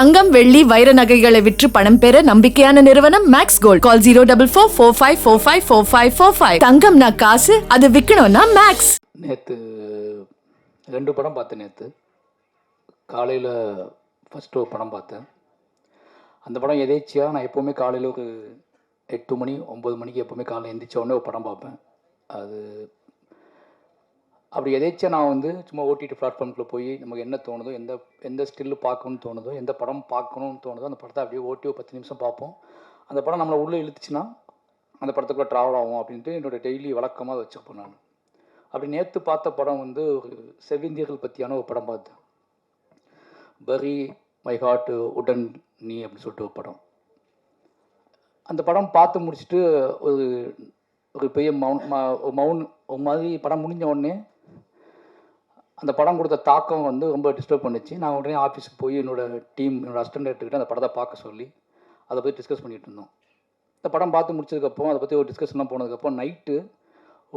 தங்கம் வெள்ளி வைர நகைகளை விற்று பணம் பெற நம்பிக்கையான நிறுவனம் Max Gold call zero double four four five four five four five four five தங்கம்னா காசு அது விற்கணும்னா மேக்ஸ் நேற்று ரெண்டு படம் பார்த்தேன் நேற்று காலையில் ஃபஸ்ட்டு ஒரு படம் பார்த்தேன். அந்த படம் எதேச்சியாக நான் எப்போவுமே காலையில் ஒரு எட்டு மணி ஒம்பது மணிக்கு எப்போவுமே காலையில் எந்திரிச்ச உடனே ஒரு படம் பார்ப்பேன். அது அப்படி எதேச்சும் நான் வந்து சும்மா ஓடிடி பிளாட்ஃபார்ம்குள்ளே போய் நமக்கு என்ன தோணுதோ எந்த எந்த ஸ்டில்லு பார்க்கணும்னு தோணுதோ எந்த படம் பார்க்கணும்னு தோணுதோ அந்த படத்தை அப்படியே ஓட்டி ஒரு பத்து நிமிஷம் பார்ப்போம். அந்த படம் நம்மளை உள்ளே இழுத்துச்சுன்னா அந்த படத்துக்குள்ளே ட்ராவல் ஆகும் அப்படின்ட்டு என்னோடய டெய்லி வழக்கமாக அதை வச்சுருப்பேன் நான். அப்படி நேற்று பார்த்த படம் வந்து ஒரு செவிந்தியர்கள் பற்றியான ஒரு படம் பார்த்தேன் பரி மை ஹார்ட் உடன் நீ அப்படின்னு சொல்லிட்டு ஒரு படம். அந்த படம் பார்த்து முடிச்சுட்டு ஒரு ஒரு பெரிய மவுன் மவுன் ஒரு மாதிரி படம் முடிஞ்ச உடனே அந்த படம் கொடுத்த தாக்கம் வந்து ரொம்ப டிஸ்டர்ப் பண்ணுச்சு. நான் உடனே ஆஃபீஸுக்கு போய் என்னோட டீம் என்னோட அசிஸ்டன்ட் கிட்ட அந்த படத்தை பார்க்க சொல்லி அதை பற்றி டிஸ்கஸ் பண்ணிட்டு இருந்தோம். இந்த படம் பார்த்து முடிச்சதுக்கப்புறம் அதை பற்றி ஒரு டிஸ்கஷன்லாம் போனதுக்கப்புறம் நைட்டு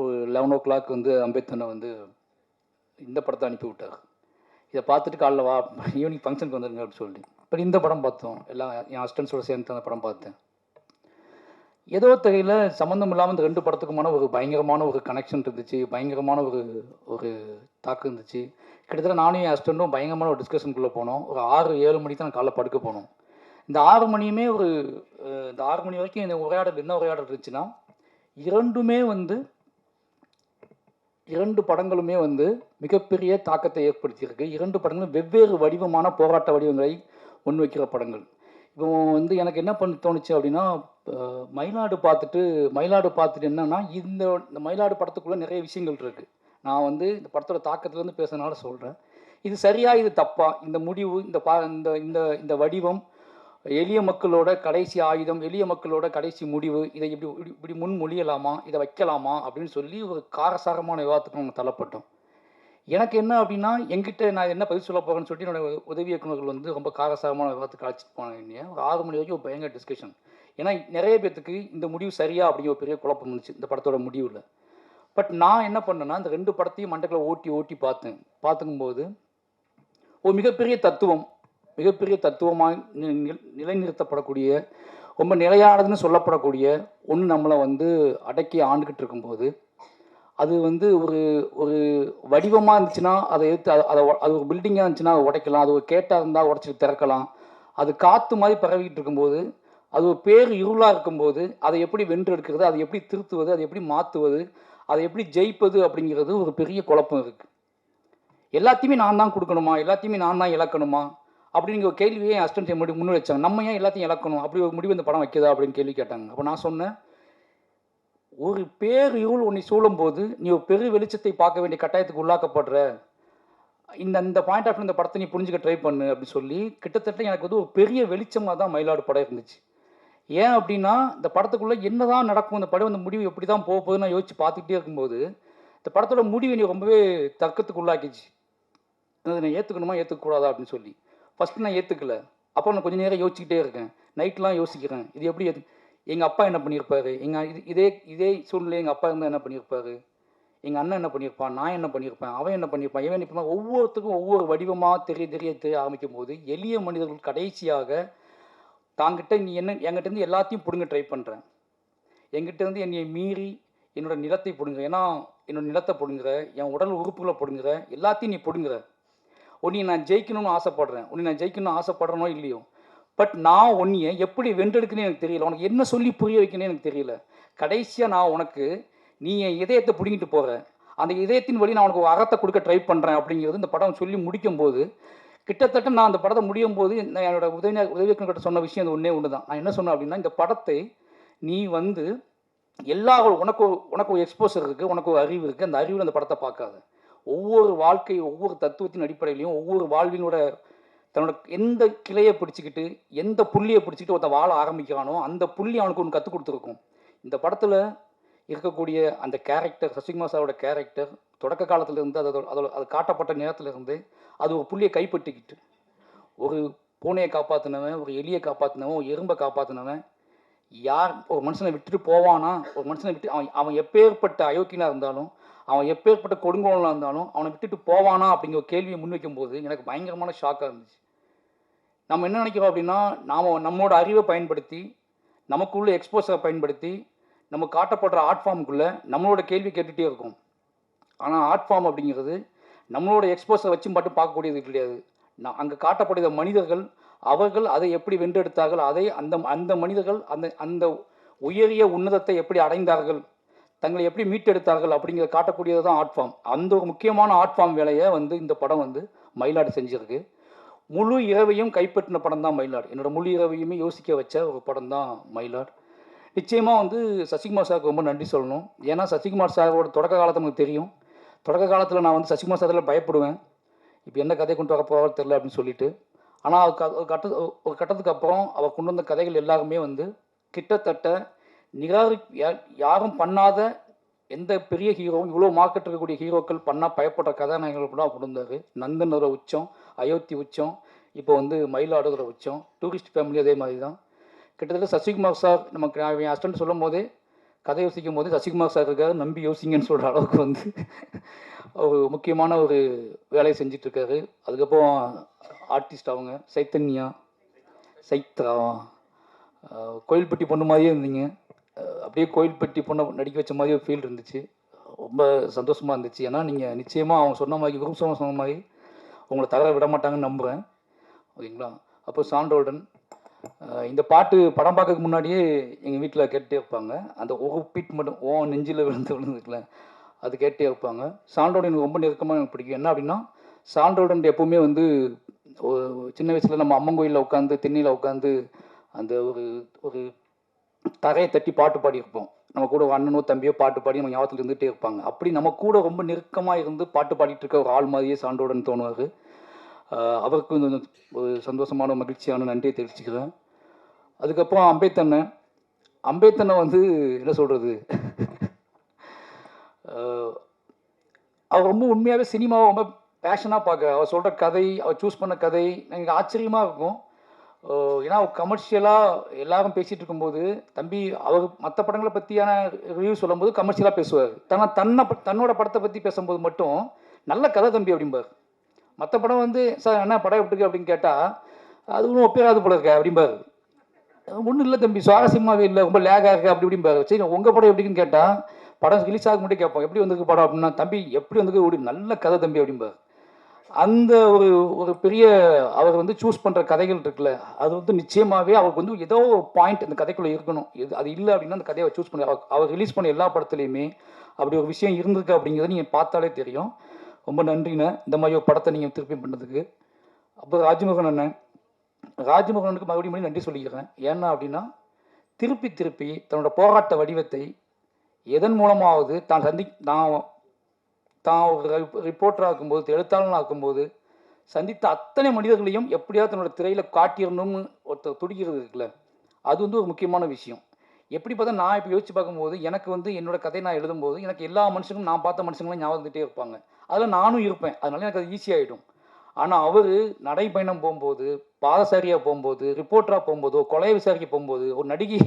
ஒரு லெவன் ஓ கிளாக் வந்து அம்பேத்கரை வந்து இந்த படத்தை அனுப்பி விட்டார் இதை பார்த்துட்டு காலைல வா ஈவினிங் ஃபங்க்ஷனுக்கு வந்துருங்க அப்படின்னு சொல்லி இப்போ இந்த படம் பார்த்தோம். எல்லாம் என் ஹஸ்டன்ஸோட சேர்ந்து அந்த படம் பார்த்தேன். ஏதோ தொகையில் சம்மந்தம் இல்லாமல் இந்த ரெண்டு படத்துக்குமான ஒரு பயங்கரமான ஒரு கனெக்ஷன் இருந்துச்சு பயங்கரமான ஒரு ஒரு தாக்கம் இருந்துச்சு. கிட்டத்தட்ட நானும் என் ஹஸ்பண்டும் பயங்கரமான ஒரு டிஸ்கஷனுக்குள்ளே போனோம். ஒரு ஆறு ஏழு மணிக்கு தான் காலைல படுக்க போனோம். இந்த ஆறு மணியுமே ஒரு இந்த ஆறு மணி வரைக்கும் இந்த உரையாடல் என்ன உரையாடல் இருந்துச்சுன்னா இரண்டுமே வந்து இரண்டு படங்களுமே வந்து மிகப்பெரிய தாக்கத்தை ஏற்படுத்தியிருக்கு. இரண்டு படங்களும் வெவ்வேறு வடிவமான போராட்ட வடிவங்களை முன்வைக்கிற படங்கள். வந்து எனக்கு என்ன பண்ண தோணுச்சு அப்படின்னா மயிலாடு பார்த்துட்டு மயிலாடு பார்த்துட்டு என்னன்னா இந்த இந்த மயிலாடு படத்துக்குள்ளே நிறைய விஷயங்கள் இருக்குது நான் வந்து இந்த படத்தோட தாக்கத்துலேருந்து பேசுறதுனால சொல்கிறேன் இது சரியா இது தப்பா? இந்த முடிவு இந்த பா இந்த இந்த இந்த வடிவம் எளிய மக்களோட கடைசி ஆயுதம் எளிய மக்களோட கடைசி முடிவு இதை இப்படி இப்படி- இப்படி முன்மொழியலாமா? இதை வைக்கலாமா? அப்படின்னு சொல்லி ஒரு காரசாரமான விவாதத்துக்கு நாங்கள் தள்ளப்பட்டோம். எனக்கு என்ன அப்படின்னா எங்கிட்ட நான் என்ன பதிவு சொல்ல போகிறேன்னு சொல்லிட்டு என்னோட உதவி இயக்குநர்கள் வந்து ரொம்ப காரசாரமான விவாதத்துக்கு அழைச்சிட்டு போனாங்க ஒரு ஆறு மணி வரைக்கும் ஒரு பயங்கர டிஸ்கஷன் ஏன்னா நிறைய பேர்த்துக்கு இந்த முடிவு சரியா அப்படிங்கிற ஒரு பெரிய குழப்பம் இருந்துச்சு இந்த படத்தோட முடிவில். பட் நான் என்ன பண்ணேன்னா இந்த ரெண்டு படத்தையும் மண்டக்கில் ஓட்டி ஓட்டி பார்த்தேன். பார்த்துக்கும்போது ஒரு மிகப்பெரிய தத்துவம் மிகப்பெரிய தத்துவமாக நி- நிலைநிறுத்தப்படக்கூடிய ரொம்ப நிலையானதுன்னு சொல்லப்படக்கூடிய ஒன்று நம்மளை வந்து அடக்கி ஆண்டுக்கிட்டு இருக்கும்போது அது வந்து ஒரு ஒரு வடிவமாக இருந்துச்சுன்னா அதை எடுத்து அதை அதை அது ஒரு பில்டிங்காக இருந்துச்சுன்னா அதை உடைக்கலாம். அது ஒரு கேட்டாக இருந்தால் உடச்சி திறக்கலாம். அது காற்று மாதிரி பரவிக்கிட்டு இருக்கும்போது அது ஒரு பேர் இருளாக இருக்கும்போது அதை எப்படி வென்று எடுக்கிறது அதை எப்படி திருத்துவது அதை எப்படி மாற்றுவது அதை எப்படி ஜெயிப்பது அப்படிங்கிறது ஒரு பெரிய குழப்பம் இருக்குது எல்லாத்தையுமே நான் தான் கொடுக்கணுமா? எல்லாத்தையுமே நான் தான் இழக்கணுமா? அப்படிங்கிற ஒரு கேள்வியை அஸ்டன் செய்ய முன்னாடி முன்னு வச்சாங்க. நம்ம ஏன் எல்லாத்தையும் இழக்கணும்? அப்படி ஒரு முடிவு இந்த படம் வைக்கிறதா அப்படின்னு கேள்வி கேட்டாங்க. அப்போ நான் சொன்னேன் ஒரு பேர் இருள் உன்னை சூழும்போது நீ ஒரு பெரு வெளிச்சத்தை பார்க்க வேண்டிய கட்டாயத்துக்கு உள்ளாக்கப்படுற. இந்த இந்த பாயிண்ட் ஆஃப் இந்த படத்தை நீ புரிஞ்சுக்க ட்ரை பண்ணு அப்படின்னு சொல்லி கிட்டத்தட்ட எனக்கு வந்து ஒரு பெரிய வெளிச்சமாக தான் மயிலாடு படம் இருந்துச்சு. ஏன் அப்படின்னா இந்த படத்துக்குள்ளே என்னதான் நடக்கும் இந்த படம் அந்த முடிவு எப்படி தான் போக போகுதுன்னு நான் யோசிச்சு பார்த்துக்கிட்டே இருக்கும்போது இந்த படத்தோட முடிவு நீ ரொம்பவே தர்க்கத்துக்கு உள்ளாக்கிச்சு அதை நான் ஏற்றுக்கணுமா ஏற்றுக்கூடாதா அப்படின்னு சொல்லி. ஃபஸ்ட்டு நான் ஏற்றுக்கல அப்போ நான் கொஞ்சம் நேரம் யோசிச்சுக்கிட்டே இருக்கேன். நைட்லாம் யோசிக்கிறேன். இது எப்படி எது எங்கள் அப்பா என்ன பண்ணியிருப்பாரு எங்கள் இது இதே இதே சூழ்நிலை எங்கள் அப்பா இருந்தால் என்ன பண்ணியிருப்பாரு எங்கள் அண்ணன் என்ன பண்ணியிருப்பான் நான் என்ன பண்ணியிருப்பேன் அவன் என்ன பண்ணியிருப்பான் இவன் இப்போ ஒவ்வொருத்தருக்கும் ஒவ்வொரு வடிவமாக தெரிய தெரிய தெரிய ஆரம்பிக்கும் போது எளிய மனிதர்கள் கடைசியாக தாங்கிட்ட நீ என்ன என்கிட்ட இருந்து எல்லாத்தையும் பிடுங்க ட்ரை பண்ணுறேன் என்கிட்ட இருந்து என்னை மீறி என்னோட நிலத்தை பிடுங்க ஏன்னா என்னோட நிலத்தை பிடுங்குற என் உடல் உறுப்புகளை பிடுங்குற எல்லாத்தையும் நீ பிடுங்குற. உன்னை நான் ஜெயிக்கணும்னு ஆசைப்படுறேன். உன்னை நான் ஜெயிக்கணும்னு ஆசைப்படுறனோ இல்லையோ? பட் நான் உன்னைய எப்படி வென்றெடுக்கணும்னு எனக்கு தெரியல. உனக்கு என்ன சொல்லி புரிய வைக்கணும்னு எனக்கு தெரியல. கடைசியாக நான் உனக்கு நீ என் இதயத்தை பிடுங்கிட்டு போகிற அந்த இதயத்தின் வழி நான் உனக்கு அறத்தை கொடுக்க ட்ரை பண்ணுறேன் அப்படிங்கிறது இந்த படம் சொல்லி முடிக்கும் போது கிட்டத்தட்ட நான் அந்த படத்தை முடியும் போது நான் என்னோட உதவி உதவிக்கிட்ட சொன்ன விஷயம் அது ஒன்றே ஒன்று தான் நான் என்ன சொன்னேன் அப்படின்னா இந்த படத்தை நீ வந்து எல்லா உனக்கு உனக்கு ஒரு எக்ஸ்போசர் இருக்குது உனக்கு ஒரு அறிவு இருக்குது அந்த அறிவில் அந்த படத்தை பார்க்காது. ஒவ்வொரு வாழ்க்கை ஒவ்வொரு தத்துவத்தின் அடிப்படையிலையும் ஒவ்வொரு வாழ்வினோட தன்னோட எந்த கிளையை பிடிச்சிக்கிட்டு எந்த புள்ளியை பிடிச்சிக்கிட்டு ஒருத்தன் வாழ ஆரம்பிக்கிறானோ அந்த புள்ளி அவனுக்கு ஒன்று கற்றுக் கொடுத்துருக்கும். இந்த படத்தில் இருக்கக்கூடிய அந்த கேரக்டர் சசிகுமார் சாரோட கேரக்டர் தொடக்க காலத்திலிருந்து அது அதோட அது காட்டப்பட்ட நேரத்திலிருந்து அது ஒரு புள்ளியை கைப்பற்றிக்கிட்டு ஒரு பூனையை காப்பாற்றினவன் ஒரு எலியை காப்பாற்றினவன் ஒரு எறும்பை காப்பாற்றினவன் யார் ஒரு மனுஷனை விட்டுட்டு போவானா ஒரு மனுஷனை விட்டு அவன் அவன் எப்பேற்பட்ட அயோக்கியனாக இருந்தாலும் அவன் எப்பேற்பட்ட கொடுங்கோலனாக இருந்தாலும் அவனை விட்டுட்டு போவானா அப்படிங்கிற ஒரு கேள்வியை முன்வைக்கும் போது எனக்கு பயங்கரமான ஷாக்காக இருந்துச்சு. நம்ம என்ன நினைக்கிறோம் அப்படின்னா நாம் நம்மளோட அறிவை பயன்படுத்தி நமக்குள்ள எக்ஸ்போஸரை பயன்படுத்தி நம்ம காட்டப்படுற ஆர்ட் ஃபார்முக்குள்ளே நம்மளோட கேள்வி கேட்டுகிட்டே இருக்கும். ஆனால் ஆர்ட் ஃபார்ம் அப்படிங்கிறது நம்மளோட எக்ஸ்போஸரை வச்சு மட்டும் பார்க்கக்கூடியது கிடையாது. நான் அங்கே காட்டப்படுகிற மனிதர்கள் அவர்கள் அதை எப்படி வென்றெடுத்தார்கள் அதை அந்த அந்த மனிதர்கள் அந்த அந்த உயரிய உன்னதத்தை எப்படி அடைந்தார்கள் தங்களை எப்படி மீட்டெடுத்தார்கள் அப்படிங்கிறத காட்டக்கூடியது தான் ஆர்ட் ஃபார்ம் அந்த ஒரு முக்கியமான ஆர்ட் ஃபார்ம் வேலையை வந்து இந்த படம் வந்து மயிலாடு செஞ்சிருக்கு. முழு இரவையும் கைப்பற்றின படம் தான் மயிலாடு. என்னோட முழு இரவையுமே யோசிக்க வச்ச ஒரு படம் தான் மயிலாடு. நிச்சயமாக வந்து சசிகுமார் சாருக்கு ரொம்ப நன்றி சொல்லணும். ஏன்னா சசிகுமார் சாரோட தொடக்க காலத்தை நமக்கு தெரியும். தொடக்க காலத்தில் நான் வந்து சசிகுமார் சாரில் பயப்படுவேன். இப்போ என்ன கதை கொண்டு வர போகிறோம் தெரில அப்படின்னு சொல்லிட்டு. ஆனால் ஒரு கட்ட ஒரு கட்டத்துக்கு அப்புறம் அவர் கொண்டு வந்த கதைகள் எல்லாருமே வந்து கிட்டத்தட்ட நிராகரி யா- யாரும் பண்ணாத எந்த பெரிய ஹீரோவும் இவ்வளோ மார்க்கெட் இருக்கக்கூடிய ஹீரோக்கள் பண்ணால் பயப்படுற கதாநாயகர்கள் கூட அவர் நந்தனோட நந்தன் உச்சம் அயோத்தி உச்சம் இப்போ வந்து மயிலாடுகிற உச்சம் டூரிஸ்ட் ஃபேமிலி அதே மாதிரி தான் கிட்டத்தட்ட சசிகுமார் சார் நமக்கு நான் என் சொல்லும் போதே கதை யோசிக்கும் போது சசிகுமார் சார் இருக்காரு நம்பி யோசிங்கன்னு சொல்கிற அளவுக்கு வந்து ஒரு முக்கியமான ஒரு வேலையை செஞ்சிட்ருக்காரு. அதுக்கப்புறம் ஆர்டிஸ்ட் அவங்க சைத்தன்யா சைத்ரா கோயில்பட்டி பொண்ணு மாதிரியே இருந்தீங்க. அப்படியே கோயில்பட்டி பொண்ணை நடிக்க வச்ச மாதிரி ஒரு ஃபீல் இருந்துச்சு. ரொம்ப சந்தோஷமாக இருந்துச்சு. ஏன்னா நீங்கள் நிச்சயமாக அவங்க சொன்ன மாதிரி குரூப் சொன்ன மாதிரி உங்களை தவற விட மாட்டாங்கன்னு நம்புகிறேன் ஓகேங்களா? அப்போ சாண்டோல்டன் இந்த பாட்டு படம் பார்க்கறதுக்கு முன்னாடியே எங்கள் வீட்டில் கேட்டே இருப்பாங்க. அந்த ஒரு பீட் மட்டும் ஓ நெஞ்சில் விழுந்து விழுந்துக்கல அது கேட்டே இருப்பாங்க. சாண்டோடன் எனக்கு ரொம்ப நெருக்கமாக எனக்கு பிடிக்கும். என்ன அப்படின்னா சாண்டோடன் எப்போவுமே வந்து ஒரு சின்ன வயசில் நம்ம அம்மன் கோயிலில் உட்காந்து திண்ணியில் உட்காந்து அந்த ஒரு ஒரு தரையை தட்டி பாட்டு பாடியிருப்போம். நம்ம கூட ஒரு அண்ணனோ தம்பியோ பாட்டு பாடி நம்ம ஞாபகத்தில் இருந்துகிட்டே இருப்பாங்க. அப்படி நம்ம கூட ரொம்ப நெருக்கமாக இருந்து பாட்டு பாடிட்டு இருக்க ஒரு ஆள் மாதிரியே சான்றோடன் தோணுவார். அவருக்கு இந்த ஒரு சந்தோஷமான மகிழ்ச்சியான நன்றியை தெரிவிச்சுக்கிறேன். அதுக்கப்புறம் அம்பேத்தண்ணன் அம்பேத்தண்ணன் வந்து என்ன சொல்கிறது அவர் ரொம்ப உண்மையாகவே சினிமாவை ரொம்ப பேஷனாக பார்க்க அவர் சொல்கிற கதை அவர் சூஸ் பண்ண கதை எனக்கு ஆச்சரியமாக இருக்கும். ஏன்னா கமர்ஷியலாக எல்லாரும் பேசிகிட்டு இருக்கும்போது தம்பி அவர் மற்ற படங்களை பற்றியான ரிவ்யூ சொல்லும்போது கமர்ஷியலாக பேசுவார். தன தன்னை தன்னோட படத்தை பற்றி பேசும்போது மட்டும் நல்ல கதை தம்பி அப்படிம்பார். மற்ற படம் வந்து சார் என்ன படம் எப்படி இருக்கு அப்படின்னு கேட்டால் அது ஒன்றும் ஒப்பிராது போல இருக்க அப்படிம்பார். ஒன்றும் இல்லை தம்பி சுவாரஸ்யமாகவே இல்லை ரொம்ப லேகாக இருக்குது அப்படி இப்படிம்பார். சரி உங்கள் படம் எப்படின்னு கேட்டால் படம் ரிலீஸ் ஆக மட்டும் கேட்போம். எப்படி வந்திருக்கு படம்? அப்படின்னா தம்பி எப்படி வந்திருக்கு? ஒரு நல்ல கதை தம்பி அப்படிம்பார். அந்த ஒரு ஒரு பெரிய அவர் வந்து சூஸ் பண்ணுற கதைகள் இருக்குல்ல அது வந்து நிச்சயமாகவே அவருக்கு வந்து ஏதோ ஒரு பாயிண்ட் அந்த கதைக்குள்ளே இருக்கணும். இது அது இல்லை அப்படின்னா அந்த கதையை சூஸ் பண்ணி அவர் அவர் ரிலீஸ் பண்ண எல்லா படத்துலையுமே அப்படி ஒரு விஷயம் இருந்திருக்கு அப்படிங்கிறத நீங்கள் பார்த்தாலே தெரியும். ரொம்ப நன்றிண்ணே. இந்த மாதிரி ஒரு படத்தை நீங்கள் திருப்பி பண்ணதுக்கு. அப்புறம் ராஜ்மோகன் அண்ணன் ராஜ்மோகனுக்கு மறுபடியும் மறுபடியும் நன்றி சொல்லிக்கிறேன். ஏன்னா அப்படின்னா திருப்பி திருப்பி தன்னோட போராட்ட வடிவத்தை எதன் மூலமாவது தான் சந்தி தான் தான் ஒரு ரிப்போர்ட்டர் ஆக்கும்போது எழுத்தாளன் ஆக்கும்போது சந்தித்த அத்தனை மனிதர்களையும் எப்படியாவது தன்னோட திரையில் காட்டிடணும்னு ஒருத்தர் துடிக்கிறது இருக்குல்ல? அது வந்து ஒரு முக்கியமான விஷயம். எப்படி பார்த்தா நான் இப்போ யோசிச்சு பார்க்கும்போது எனக்கு வந்து என்னோட கதை நான் எழுதும்போது எனக்கு எல்லா மனுஷங்களும் நான் பார்த்த மனுஷங்களும் ஞாபகம் இருப்பாங்க. அதில் நானும் இருப்பேன். அதனால எனக்கு அது ஈஸியாகிடும் ஆனால் அவர் நடைப்பயணம் போகும்போது பாதசாரியாக போகும்போது ரிப்போர்ட்டராக போகும்போதோ கொலை விசாரிக்க போகும்போது ஒரு நடிகை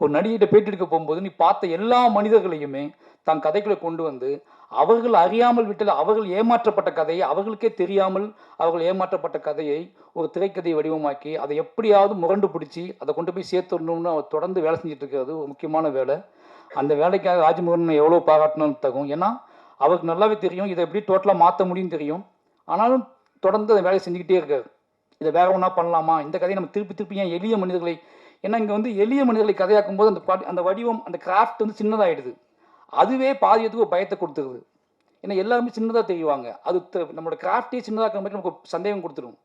ஒரு நடிகைகிட்ட பேட்டி எடுக்க போகும்போது நீ பார்த்த எல்லா மனிதர்களையுமே தன் கதைக்குள்ளே கொண்டு வந்து அவர்கள் அறியாமல் விட்டது அவர்கள் ஏமாற்றப்பட்ட கதையை அவர்களுக்கே தெரியாமல் அவர்கள் ஏமாற்றப்பட்ட கதையை ஒரு திரைக்கதை வடிவமாக்கி அதை எப்படியாவது முரண்டு பிடிச்சி அதை கொண்டு போய் சேர்த்துடணும்னு அவர் தொடர்ந்து வேலை செஞ்சுட்டு இருக்கிறது ஒரு முக்கியமான வேலை. அந்த வேலைக்காக ராஜ்மோகன் எவ்வளோ பாராட்டணும்னு தகும். ஏன்னா அவருக்கு நல்லாவே தெரியும் இதை எப்படி டோட்டலாக மாற்ற முடியும் தெரியும். ஆனாலும் தொடர்ந்து அந்த வேலையை செஞ்சுக்கிட்டே இருக்காரு. இதை வேற ஒன்றா பண்ணலாமா? இந்த கதையை நம்ம திருப்பி திருப்பி ஏன் எளிய மனிதர்களை ஏன்னா இங்கே வந்து எளிய மனிதர்களை கதையாக்கும் போது அந்த படி- அந்த வடிவம் அந்த கிராஃப்ட் வந்து சின்னதாகிடுது அதுவே பாதியத்துக்கு ஒரு பயத்தை கொடுத்துருது. ஏன்னா எல்லாருமே சின்னதாக தெரிவாங்க அது த- நம்மளோட கிராஃப்டே இருக்கிற மாதிரி நமக்கு சந்தேகம் கொடுத்துரும்.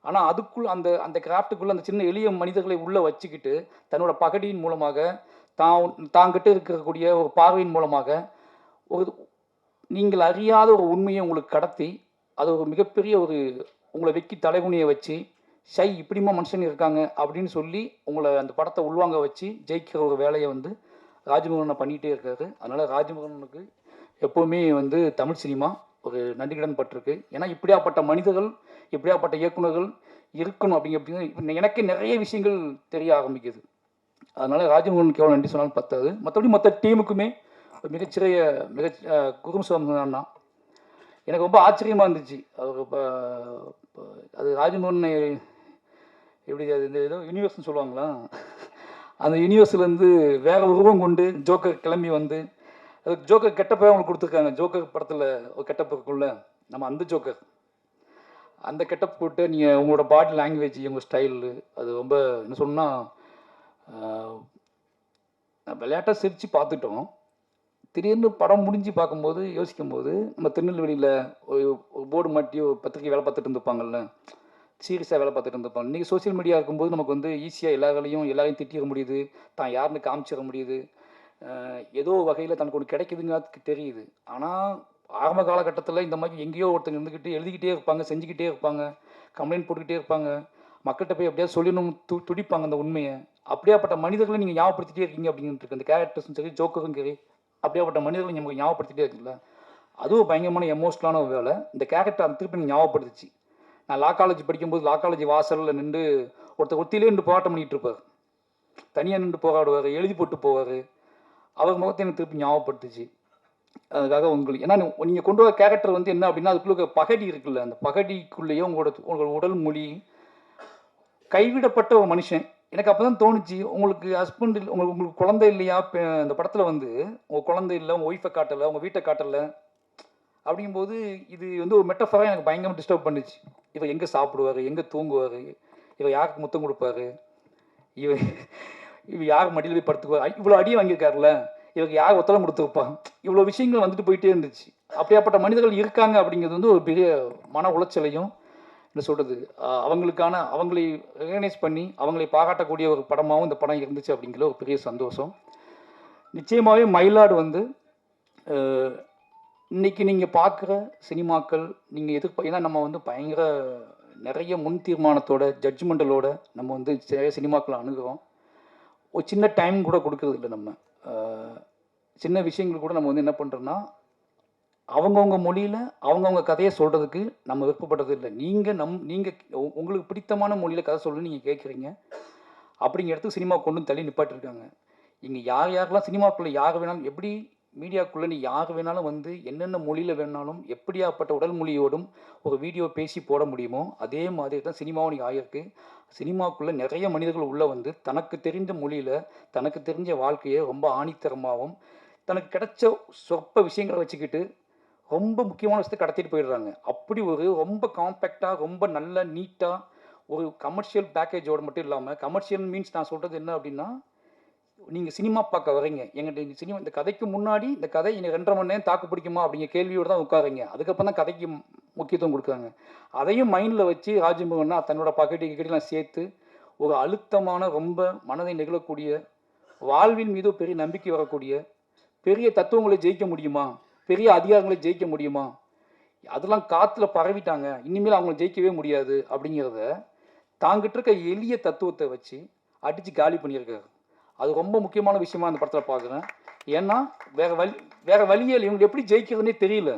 ஆனால் அதுக்குள் அந்த அந்த கிராஃப்ட்டுக்குள்ளே அந்த சின்ன எளிய மனிதர்களை உள்ளே வச்சுக்கிட்டு தன்னோட பகடியின் மூலமாக தான் தாங்கிட்ட இருக்கக்கூடிய ஒரு பார்வையின் மூலமாக ஒரு நீங்கள் அறியாத ஒரு உண்மையை உங்களுக்கு கடத்தி அது ஒரு மிகப்பெரிய ஒரு உங்களை வெக்கி தலைகுனியை வச்சு ஷை இப்படிமா மனுஷங்க இருக்காங்க அப்படின்னு சொல்லி உங்களை அந்த படத்தை உள்வாங்க வச்சு ஜெயிக்கிற ஒரு வேலையை வந்து ராஜமோகனை பண்ணிகிட்டே இருக்காரு. அதனால் ராஜ்மோகனுக்கு எப்போவுமே வந்து தமிழ் சினிமா ஒரு நன்றிகடன் பட்டிருக்கு. ஏன்னா இப்படியாப்பட்ட மனிதர்கள் இப்படியாப்பட்ட இயக்குனர்கள் இருக்கணும் அப்படிங்கிற எனக்கே நிறைய விஷயங்கள் தெரிய ஆரம்பிக்குது. அதனால் ராஜமோகனுக்கு எவ்வளோ நன்றி சொன்னாலும் பத்தாது. மற்றபடி மற்ற டீமுக்குமே ஒரு மிகச்சிறிய மிக குரும்சுவாமி அண்ணா எனக்கு ரொம்ப ஆச்சரியமாக இருந்துச்சு. அவர் இப்போ அது ராஜமோகனை எப்படி அது இந்த ஏதோ யூனிவர்ஸ்னு சொல்லுவாங்களா? அந்த யூனிவர்ஸ்லேருந்து வேற உருவம் கொண்டு ஜோக்கர் கிளம்பி வந்து அது ஜோக்கர் கெட்டப்பே அவங்களுக்கு கொடுத்துருக்காங்க. ஜோக்கர் படத்தில் ஒரு கெட்டப் நம்ம அந்த ஜோக்கர். அந்த கெட்டப் போட்டு நீங்கள் உங்களோட பாடி லாங்குவேஜ் உங்கள் ஸ்டைலு அது ரொம்ப என்ன சொன்னால் விளையாட்டாக சிரித்து பார்த்துட்டோம். திடீர்னு படம் முடிஞ்சு பார்க்கும்போது யோசிக்கும்போது நம்ம திருநெல்வேலியில் ஒரு போர்டு மாட்டி ஒரு பத்திரிக்கை வேலை பார்த்துட்டு இருந்திருப்பாங்கல்ல சீரியஸாக வேலை பார்த்துட்டு இருந்திருப்பாங்க இன்றைக்கி சோசியல் மீடியா இருக்கும்போது நமக்கு வந்து ஈஸியாக எல்லா வேலையும் எல்லாரையும் திட்டிட முடியுது. தான் யாருன்னு காமிச்சிட முடியுது. ஏதோ வகையில் தனக்கு ஒன்று கிடைக்குதுங்க தெரியுது. ஆனால் ஆரம்ப காலகட்டத்தில் இந்த மாதிரி எங்கேயோ ஒருத்தங்க இருந்துக்கிட்டு எழுதிக்கிட்டே இருப்பாங்க செஞ்சுக்கிட்டே இருப்பாங்க கம்ப்ளைண்ட் போட்டுக்கிட்டே இருப்பாங்க. மக்கள்கிட்ட போய் எப்படியாவது சொல்லணும் து துடிப்பாங்க அந்த உண்மையை. அப்படியாப்பட்ட மனிதர்களை நீங்கள் ஞாபகப்படுத்திட்டே இருக்கீங்க அப்படின்ட்டு இருக்கு. அந்த கேரக்டர்ஸும் சரி ஜோக்கரும் சரி அப்படியாப்பட்ட மனிதர்களை நமக்கு ஞாபகப்படுத்திட்டே இருக்குல்ல. அதுவும் பயங்கரமான எமோஷனலான ஒரு வேலை. இந்த கேரக்டர் அந்த திருப்பி ஞாபகப்படுத்துச்சு. நான் லா காலேஜ் படிக்கும்போது லா காலேஜ் வாசலில் நின்று ஒருத்தர் ஒத்திலே நின்று போராட்டம் பண்ணிகிட்டு இருப்பார். தனியாக நின்று போராடுவார் எழுதி போட்டு போவார். அவர் முகத்தை எனக்கு திருப்பி ஞாபகப்பட்டுச்சு அதுக்காக உங்களுக்கு ஏன்னா நீங்கள் கொண்டு வர கேரக்டர் வந்து என்ன அப்படின்னா அதுக்குள்ளே பகடி இருக்குல்ல அந்த பகடிக்குள்ளேயே உங்களோட உங்களோட உடல் மொழி கைவிடப்பட்ட ஒரு மனுஷன். எனக்கு அப்போ தான் தோணுச்சு உங்களுக்கு ஹஸ்பண்ட் இல்லை உங்களுக்கு உங்களுக்கு குழந்தை இல்லையா? அந்த படத்தில் வந்து உங்கள் குழந்தை இல்லை உங்கள் ஒய்ஃபை காட்டலை உங்கள் வீட்டை காட்டலை அப்படிங்கும்போது இது வந்து ஒரு மெட்டஃபராக எனக்கு பயங்கரமாக டிஸ்டர்ப் பண்ணுச்சு. இவர் எங்கே சாப்பிடுவார்? எங்கே தூங்குவார்? இவர் யாருக்கு முத்தம் கொடுப்பாரு? இவர் இவர் யார் மடியில் போய் படுத்துக்குவார் இவ்வளோ அடி வாங்கியிருக்காருல்ல. இவருக்கு யார் ஒத்தளம் கொடுத்துருப்பான் இவ்வளோ விஷயங்கள் வந்துட்டு போயிட்டே இருந்துச்சு. அப்படியாப்பட்ட மனிதர்கள் இருக்காங்க அப்படிங்கிறது வந்து ஒரு பெரிய மன உளைச்சலையும் என்ன சொல்கிறது அவங்களுக்கான அவங்களை ரெகனைஸ் பண்ணி அவங்களை பாராட்டக்கூடிய ஒரு படமாகவும் இந்த படம் இருந்துச்சு அப்படிங்கிற ஒரு பெரிய சந்தோஷம். நிச்சயமாகவே மயிலாடு வந்து இன்றைக்கி நீங்கள் பார்க்குற சினிமாக்கள் நீங்கள் எதிர்ப்ப ஏன்னா நம்ம வந்து பயங்கர நிறைய முன் தீர்மானத்தோட ஜட்ஜ்மெண்டலோட நம்ம வந்து நிறைய சினிமாக்களை அணுகிறோம். ஒரு சின்ன டைம் கூட கொடுக்கறது இல்லை நம்ம. சின்ன விஷயங்கள் கூட நம்ம வந்து என்ன பண்ணுறோன்னா அவங்கவுங்க மொழியில் அவங்கவுங்க கதையை சொல்கிறதுக்கு நம்ம விருப்பப்படுறது இல்லை. நீங்கள் நம் நீங்கள் உங்களுக்கு பிடித்தமான மொழியில் கதை சொல்லணும்னு நீங்கள் கேட்குறீங்க. அப்படிங்கிற இடத்துக்கு சினிமா கொண்டு வந்து தள்ளி நிப்பாட்டிருக்காங்க. இங்கே யார் யாரெல்லாம் சினிமாக்குள்ளே யார் வேணாலும் எப்படி மீடியாக்குள்ளே நீ யார் வேணாலும் வந்து என்னென்ன மொழியில் வேணாலும் எப்படியாப்பட்ட உடல் மொழியோடும் ஒரு வீடியோ பேசி போட முடியுமோ அதே மாதிரி தான் சினிமாவும் நீங்கள் ஆகியிருக்கு சினிமாக்குள்ளே நிறைய மனிதர்கள் உள்ளே வந்து தனக்கு தெரிந்த மொழியில் தனக்கு தெரிஞ்ச வாழ்க்கையை ரொம்ப ஆணித்தரமாகவும் தனக்கு கிடைச்ச சொற்ப விஷயங்களை வச்சுக்கிட்டு ரொம்ப முக்கியமான விஷயத்தை கடத்திட்டு போயிடுறாங்க. அப்படி ஒரு ரொம்ப காம்பேக்டாக ரொம்ப நல்ல நீட்டாக ஒரு கமர்ஷியல் பேக்கேஜோட மட்டும் இல்லாமல் கமர்ஷியல் மீன்ஸ் நான் சொல்கிறது என்ன அப்படின்னா நீங்கள் சினிமா பார்க்க வரீங்க எங்கிட்ட இந்த சினிமா இந்த கதைக்கு முன்னாடி இந்த கதை இன்னும் ரெண்டரை மணி நேரம் தாக்கு பிடிக்குமா அப்படிங்கிற கேள்வியோடு தான் உட்காருங்க அதுக்கப்புறம் தான் கதைக்கு முக்கியத்துவம் கொடுக்குறாங்க. அதையும் மைண்டில் வச்சு ராஜமோகன்னா தன்னோட பக்கெட்டு கிட்டலாம் சேர்த்து ஒரு அழுத்தமான ரொம்ப மனதை நிகழக்கூடிய வாழ்வின் மீது பெரிய நம்பிக்கை வரக்கூடிய பெரிய தத்துவங்களை ஜெயிக்க முடியுமா? பெரிய அதிகாரங்களை ஜெயிக்க முடியுமா? அதெல்லாம் காற்றுல பரவிட்டாங்க. இனிமேல் அவங்கள ஜெயிக்கவே முடியாது அப்படிங்கிறத தாங்கிட்டு இருக்க எளிய தத்துவத்தை வச்சு அடித்து காலி பண்ணியிருக்காரு. அது ரொம்ப முக்கியமான விஷயமா அந்த படத்தில் பார்க்குறேன். ஏன்னா வேற வழி வேற வழியே இல்லை. இவங்க எப்படி ஜெயிக்கிறதுனே தெரியல.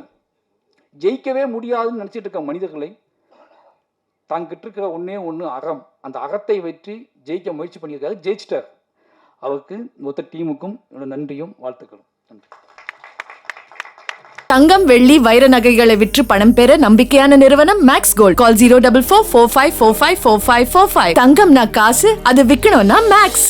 ஜெயிக்கவே முடியாதுன்னு நினச்சிட்டு இருக்க மனிதர்களை தாங்கிட்ட இருக்கிற ஒன்றே ஒன்று அறம். அந்த அறத்தை வெற்றி ஜெயிக்க முயற்சி பண்ணியிருக்காரு. ஜெயிச்சிட்டார். அவருக்கு மொத்த டீமுக்கும் என்னோட நன்றியும் வாழ்த்துக்களும். நன்றி. தங்கம் வெள்ளி வைர நகைகளை விற்று பணம் பெற நம்பிக்கையான நிறுவனம் Max Gold call zero double four four five four five four five four five தங்கம்னா காசு அது விற்கணும்னா மேக்ஸ்